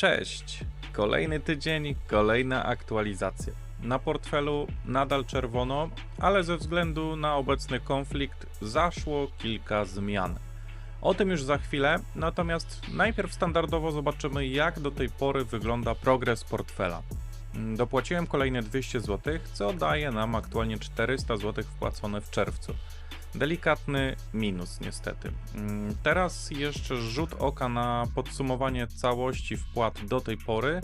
Cześć! Kolejny tydzień, kolejna aktualizacja. Na portfelu nadal czerwono, ale ze względu na obecny konflikt zaszło kilka zmian. O tym już za chwilę, natomiast najpierw standardowo zobaczymy, jak do tej pory wygląda progres portfela. Dopłaciłem kolejne 200 zł, co daje nam aktualnie 400 zł wpłacone w czerwcu. Delikatny minus, niestety. Mm, Teraz jeszcze rzut oka na podsumowanie całości wpłat do tej pory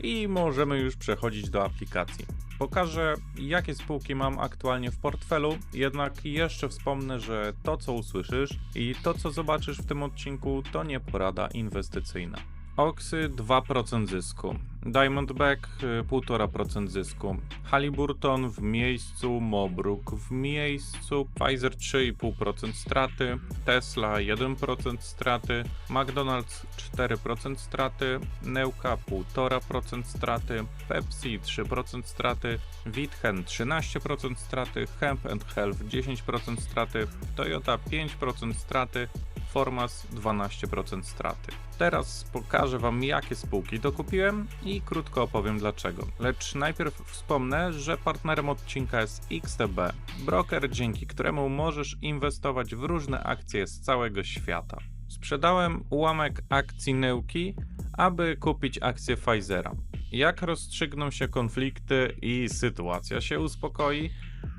i możemy już przechodzić do aplikacji. Pokażę, jakie spółki mam aktualnie w portfelu, jednak jeszcze wspomnę, że to, co usłyszysz i to, co zobaczysz w tym odcinku, to nie porada inwestycyjna. Oxy 2% zysku, Diamondback y, 1,5% zysku, Halliburton w miejscu, Mobruk w miejscu, Pfizer 3,5% straty, Tesla 1% straty, McDonald's 4% straty, Neuka 1,5% straty, Pepsi 3% straty, Witchen 13% straty, Hemp Health 10% straty, Toyota 5% straty, Formas 12% straty. Teraz pokażę Wam, jakie spółki dokupiłem i krótko opowiem dlaczego. Lecz najpierw wspomnę, że partnerem odcinka jest XTB, broker, dzięki któremu możesz inwestować w różne akcje z całego świata. Sprzedałem ułamek akcji Neuki, aby kupić akcje Pfizera. Jak rozstrzygną się konflikty i sytuacja się uspokoi,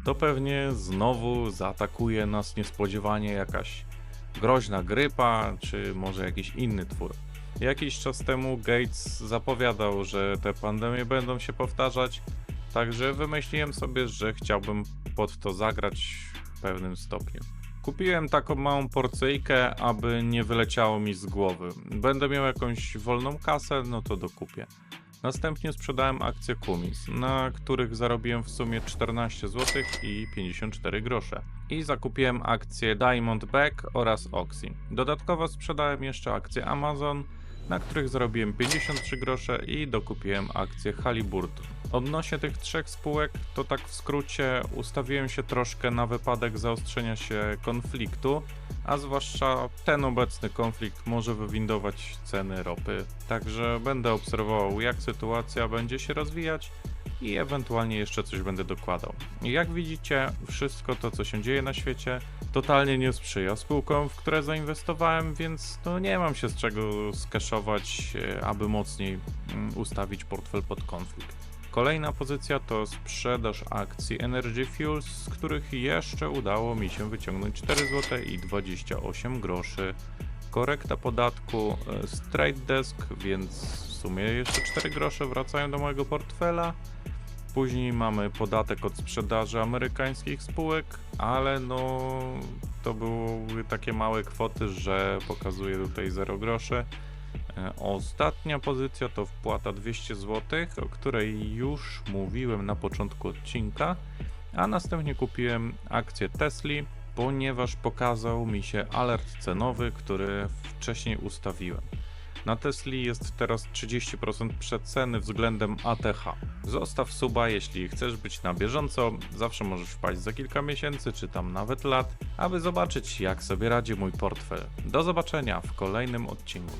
to pewnie znowu zaatakuje nas niespodziewanie jakaś groźna grypa, czy może jakiś inny twór. Jakiś czas temu Gates zapowiadał, że te pandemie będą się powtarzać, także wymyśliłem sobie, że chciałbym pod to zagrać w pewnym stopniu. Kupiłem taką małą porcyjkę, aby nie wyleciało mi z głowy. Będę miał jakąś wolną kasę, no to dokupię. Następnie sprzedałem akcje Kumis, na których zarobiłem w sumie 14 zł i 54 grosze. I zakupiłem akcje Diamondback oraz Oxy. Dodatkowo sprzedałem jeszcze akcje Amazon, na których zarobiłem 53 grosze i dokupiłem akcje Halliburton. Odnośnie tych trzech spółek, to tak w skrócie ustawiłem się troszkę na wypadek zaostrzenia się konfliktu, a zwłaszcza ten obecny konflikt może wywindować ceny ropy. Także będę obserwował, jak sytuacja będzie się rozwijać i ewentualnie jeszcze coś będę dokładał. Jak widzicie, wszystko to, co się dzieje na świecie, totalnie nie sprzyja spółkom, w które zainwestowałem, więc no nie mam się z czego skeszować, e, aby mocniej mm, ustawić portfel pod konflikt. Kolejna pozycja to sprzedaż akcji Energy Fuels, z których jeszcze udało mi się wyciągnąć 4 zł i 28 groszy. Korekta podatku e, z Trade Desk, więc w sumie jeszcze 4 grosze wracają do mojego portfela. Później mamy podatek od sprzedaży amerykańskich spółek, ale no to były takie małe kwoty, że pokazuje tutaj 0 groszy. E, Ostatnia pozycja to wpłata 200 zł, o której już mówiłem na początku odcinka, a następnie kupiłem akcję Tesli, ponieważ pokazał mi się alert cenowy, który wcześniej ustawiłem. Na Tesli jest teraz 30% przeceny względem ATH. Zostaw suba, jeśli chcesz być na bieżąco. Zawsze możesz wpaść za kilka miesięcy, czy tam nawet lat, aby zobaczyć, jak sobie radzi mój portfel. Do zobaczenia w kolejnym odcinku.